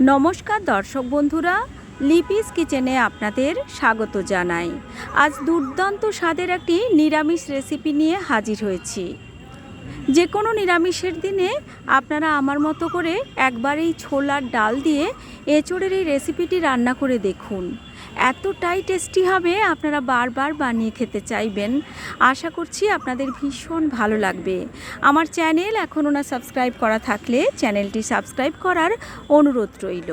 নমস্কার দর্শক বন্ধুরা, লিপিস কিচেনে আপনাদের স্বাগত জানাই। আজ দুর্দান্ত স্বাদের একটি নিরামিষ রেসিপি নিয়ে হাজির হয়েছি। যে কোনো নিরামিষের দিনে আপনারা আমার মতো করে একবার এই ছোলার ডাল দিয়ে এঁচোড়ের এই রেসিপিটি রান্না করে দেখুন। এতটাই টেস্টি হবে, আপনারা বারবার বানিয়ে খেতে চাইবেন। আশা করছি আপনাদের ভীষণ ভালো লাগবে। আমার চ্যানেল এখনও না সাবস্ক্রাইব করা থাকলে চ্যানেলটি সাবস্ক্রাইব করার অনুরোধ রইল।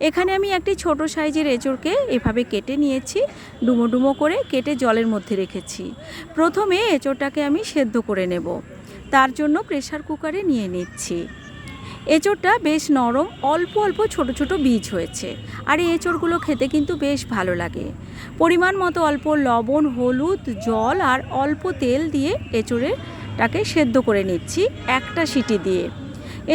এখানে আমি একটি ছোট সাইজের এঁচড়কে এভাবে কেটে নিয়েছি, ডুমো ডুমো করে কেটে জলের মধ্যে রেখেছি। প্রথমে এঁচড়টাকে আমি সেদ্ধ করে নেব। তার জন্য প্রেসার কুকারে নিয়ে নিচ্ছি। এঁচড়টা বেশ নরম, অল্প অল্প ছোট ছোট বীজ হয়েছে। আর এই এঁচড়গুলো খেতে কিন্তু বেশ ভালো লাগে। পরিমাণ মতো অল্প লবণ, হলুদ, জল আর অল্প তেল দিয়ে এঁচড়েটাকে সেদ্ধ করে নিচ্ছি একটা সিটি দিয়ে।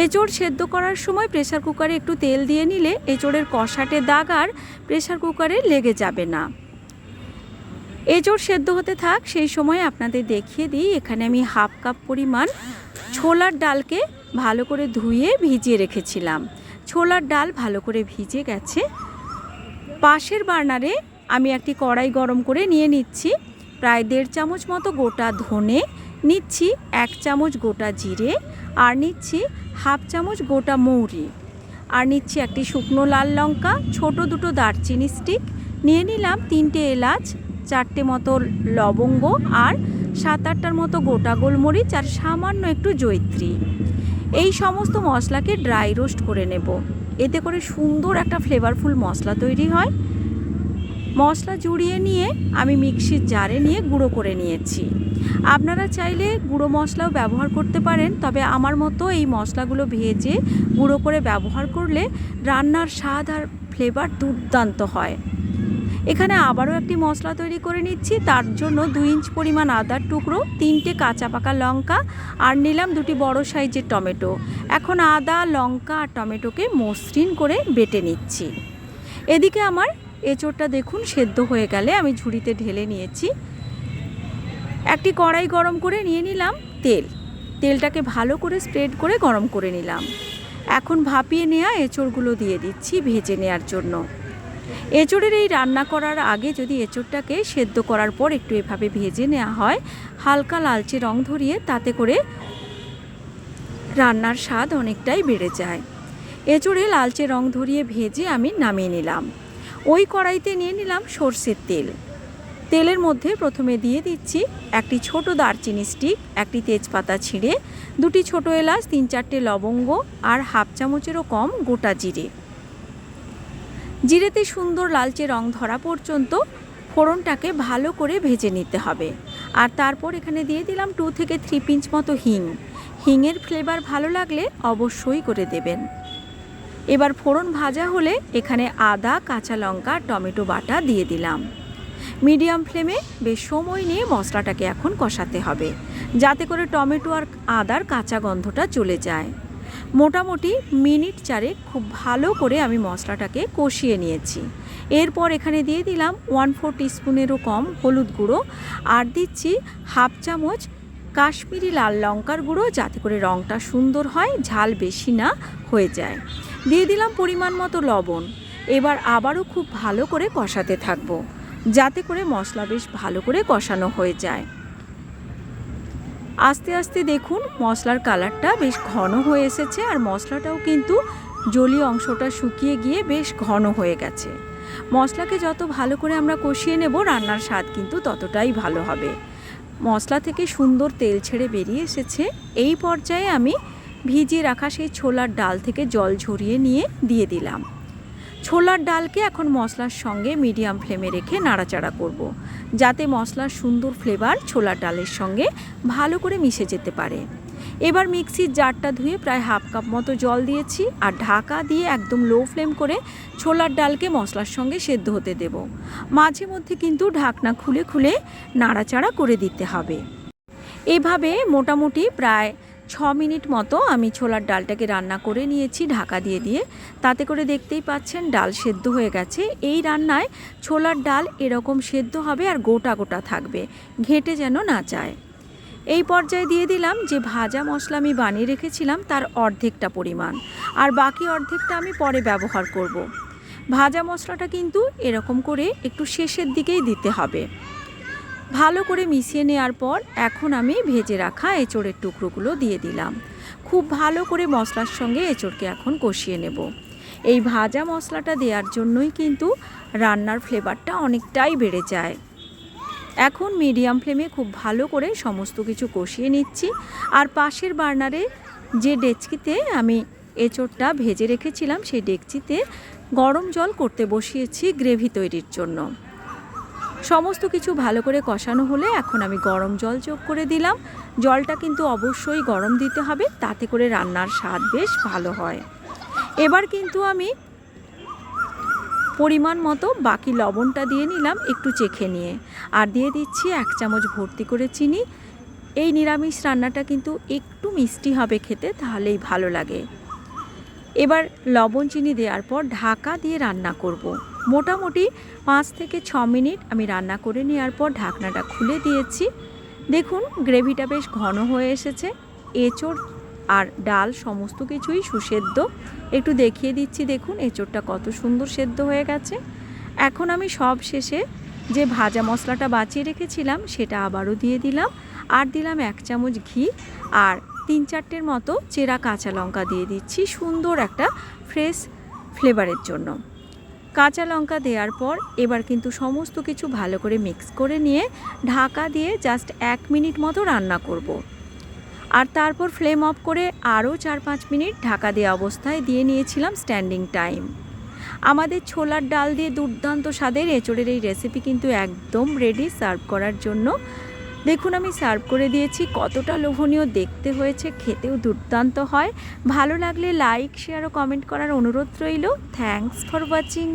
এঁচড় সেদ্ধ করার সময় প্রেসার কুকারে একটু তেল দিয়ে নিলে এঁচড়ের কষাটে দাগ আর প্রেসার কুকারে লেগে যাবে না। এঁচড় সেদ্ধ হতে থাক, সেই সময় আপনাদের দেখিয়ে দিই, এখানে আমি হাফ কাপ পরিমাণ ছোলার ডালকে ভালো করে ধুয়ে ভিজিয়ে রেখেছিলাম। ছোলার ডাল ভালো করে ভিজে গেছে। পাশের বার্নারে আমি একটি কড়াই গরম করে নিয়ে নিচ্ছি। প্রায় দেড় চামচ মতো গোটা ধনে, নিচ্ছি এক চামচ গোটা জিরে আর নিচ্ছি হাফ চামচ গোটা মৌরি। আর নিচ্ছি একটি শুকনো লাল লঙ্কা, ছোট দুটো দারচিনি স্টিক নিয়ে নিলাম তিনটে এলাচ, চারটে মতো লবঙ্গ আর সাত আটটার মতো গোটা গোলমরিচ আর সামান্য একটু জৈত্রী এই সমস্ত মশলাকে ড্রাই রোস্ট করে নেব। এতে করে সুন্দর একটা ফ্লেভারফুল মশলা তৈরি হয়। মশলা জুড়িয়ে নিয়ে আমি মিক্সির জারে নিয়ে গুঁড়ো করে নিয়েছি। আপনারা চাইলে গুঁড়ো মশলাও ব্যবহার করতে পারেন, তবে আমার মতো এই মশলাগুলো ভেজে গুঁড়ো করে ব্যবহার করলে রান্নার স্বাদ আর ফ্লেভার দুর্দান্ত হয়। এখানে আবারও একটি মশলা তৈরি করে নিচ্ছি। তার জন্য দুই ইঞ্চ পরিমাণ আদার টুকরো, তিনটে কাঁচা পাকা লঙ্কা আর নিলাম দুটি বড় সাইজের টমেটো। এখন আদা, লঙ্কা আর টমেটোকে মসৃণ করে বেটে নিচ্ছি। এদিকে আমার এঁচোড়টা দেখুন সেদ্ধ হয়ে গেলে আমি ঝুড়িতে ঢেলে নিয়েছি। একটি কড়াই গরম করে নিয়ে নিলাম তেল। তেলটাকে ভালো করে স্প্রেড করে গরম করে নিলাম। এখন ভাপিয়ে নেওয়া এঁচড়গুলো দিয়ে দিচ্ছি ভেজে নেওয়ার জন্য। এঁচড়ের এই রান্না করার আগে যদি এঁচড়টাকে সেদ্ধ করার পর একটু এভাবে ভেজে নেওয়া হয়, হালকা লালচে রং ধরিয়ে তাতে করে রান্নার স্বাদ অনেকটাই বেড়ে যায়। এঁচড়ে লালচে রং ধরিয়ে ভেজে আমি নামিয়ে নিলাম। ওই কড়াইতে নিয়ে নিলাম সর্ষের তেল। তেলের মধ্যে প্রথমে দিয়ে দিচ্ছি একটি ছোট দারচিনি স্টিক, একটি তেজপাতা ছিঁড়ে, দুটি ছোট এলাচ, তিন চারটে লবঙ্গ আর হাফ চামচেরও কম গোটা জিরে। জিরেতে সুন্দর লালচে রং ধরা পর্যন্ত ফোড়নটাকে ভালো করে ভেজে নিতে হবে। আর তারপর এখানে দিয়ে দিলাম টু থেকে থ্রি পিঞ্চ মতো হিং। হিংয়ের ফ্লেভার ভালো লাগলে অবশ্যই করে দেবেন। এবার ফোড়ন ভাজা হলে এখানে আদা, কাঁচা লঙ্কা, টমেটো বাটা দিয়ে দিলাম। মিডিয়াম ফ্লেমে বেশ সময় নিয়ে মশলাটাকে এখন কষাতে হবে, যাতে করে টমেটো আর আদার কাঁচা গন্ধটা চলে যায়। মোটামুটি মিনিট চারেক খুব ভালো করে আমি মশলাটাকে কষিয়ে নিয়েছি। এরপর এখানে দিয়ে দিলাম ওয়ান ফোর টিস্পুনেরও কম হলুদ গুঁড়ো আর দিচ্ছি হাফ চামচ কাশ্মীরি লাল লঙ্কার গুঁড়ো যাতে করে রঙটা সুন্দর হয়, ঝাল বেশি না হয়ে যায়। দিয়ে দিলাম পরিমাণ মতো লবণ। এবার আবারও খুব ভালো করে কষাতে থাকব, যাতে করে মশলা বেশ ভালো করে কষানো হয়ে যায়। আস্তে আস্তে দেখুন, মশলার কালারটা বেশ ঘন হয়ে এসেছে আর মশলাটাও কিন্তু জলীয় অংশটা শুকিয়ে গিয়ে বেশ ঘন হয়ে গেছে। মশলাকে যত ভালো করে আমরা কষিয়ে নেব, রান্নার স্বাদ কিন্তু ততটাই ভালো হবে। মশলা থেকে সুন্দর তেল ছেড়ে বেরিয়ে এসেছে। এই পর্যায়ে আমি ভিজিয়ে রাখা সেই ছোলার ডাল থেকে জল ঝরিয়ে নিয়ে দিয়ে দিলাম। ছোলার ডালকে এখন মশলার সঙ্গে মিডিয়াম ফ্লেমে রেখে নাড়াচাড়া করব। যাতে মশলার সুন্দর ফ্লেভার ছোলার ডালের সঙ্গে ভালো করে মিশে যেতে পারে এবার মিক্সির জারটা ধুয়ে প্রায় হাফ কাপ মতো জল দিয়েছি আর ঢাকা দিয়ে একদম লো ফ্লেম করে ছোলার ডালকে মশলার সঙ্গে সেদ্ধ হতে দেব মাঝে মধ্যে কিন্তু ঢাকনা খুলে খুলে নাড়াচাড়া করে দিতে হবে এভাবে মোটামুটি প্রায় ছ মিনিট মতো আমি ছোলার ডালটাকে রান্না করে নিয়েছি ঢাকা দিয়ে দিয়ে। তাতে করে দেখতেই পাচ্ছেন ডাল সেদ্ধ হয়ে গেছে। এই রান্নায় ছোলার ডাল এরকম সেদ্ধ হবে আর গোটা গোটা থাকবে, ঘেঁটে যেন না যায়। এই পর্যায়ে দিয়ে দিলাম যে ভাজা মশলা আমি বানিয়ে রেখেছিলাম তার অর্ধেকটা পরিমাণ। আর বাকি অর্ধেকটা আমি পরে ব্যবহার করব। ভাজা মশলাটা কিন্তু এরকম করে একটু শেষের দিকেই দিতে হবে। ভালো করে মিশিয়ে নেওয়ার পর এখন আমি ভেজে রাখা এঁচড়ের টুকরোগুলো দিয়ে দিলাম। খুব ভালো করে মশলার সঙ্গে এঁচড়কে এখন কষিয়ে নেব। এই ভাজা মশলাটা দেওয়ার জন্যই কিন্তু রান্নার ফ্লেভারটা অনেকটাই বেড়ে যায়। এখন মিডিয়াম ফ্লেমে খুব ভালো করে সমস্ত কিছু কষিয়ে নিচ্ছি। আর পাশের বার্নারে যে ডেচকিতে আমি এঁচড়টা ভেজে রেখেছিলাম, সেই ডেকচিতে গরম জল করতে বসিয়েছি গ্রেভি তৈরির জন্য। সমস্ত কিছু ভালো করে কষানো হলে এখন আমি গরম জল যোগ করে দিলাম। জলটা কিন্তু অবশ্যই গরম দিতে হবে, তাতে করে রান্নার স্বাদ বেশ ভালো হয়। এবার কিন্তু আমি পরিমাণ মতো বাকি লবণটা দিয়ে নিলাম একটু চেখে নিয়ে। আর দিয়ে দিচ্ছি এক চামচ ভর্তি করে চিনি। এই নিরামিষ রান্নাটা কিন্তু একটু মিষ্টি হবে খেতে, তাহলেই ভালো লাগে। এবার লবণ চিনি দেওয়ার পর ঢাকা দিয়ে রান্না করব। মোটামুটি পাঁচ থেকে ছ মিনিট আমি রান্না করে নেওয়ার পর ঢাকনাটা খুলে দিয়েছি। দেখুন, গ্রেভিটা বেশ ঘন হয়ে এসেছে। এঁচড় আর ডাল সমস্ত কিছুই সুসেদ্ধ। একটু দেখিয়ে দিচ্ছি, দেখুন, এঁচড়টা কত সুন্দর সেদ্ধ হয়ে গেছে। এখন আমি সব শেষে যে ভাজা মশলাটা বাঁচিয়ে রেখেছিলাম, সেটা আবারও দিয়ে দিলাম। আর দিলাম এক চামচ ঘি আর তিন চারটের মতো চেরা কাঁচা লঙ্কা দিয়ে দিচ্ছি সুন্দর একটা ফ্রেশ ফ্লেভারের জন্য। কাঁচা লঙ্কা দেওয়ার পর এবার কিন্তু সমস্ত কিছু ভালো করে মিক্স করে নিয়ে ঢাকা দিয়ে জাস্ট এক মিনিট মতো রান্না করব। আর তারপর ফ্লেম অফ করে আরও চার পাঁচ মিনিট ঢাকা দেওয়া অবস্থায় দিয়ে নিয়েছিলাম স্ট্যান্ডিং টাইম আমাদের ছোলার ডাল দিয়ে দুর্দান্ত স্বাদের এঁচড়ের এই রেসিপি কিন্তু একদম রেডি সার্ভ করার জন্য দেখুন, আমি সার্ভ করে দিয়েছি। কতটা লোভনীয়, দেখতে হয়েছে, খেতেও দুর্দান্ত হয়। ভালো লাগলে লাইক, শেয়ার ও কমেন্ট করার অনুরোধ রইল। Thanks for watching.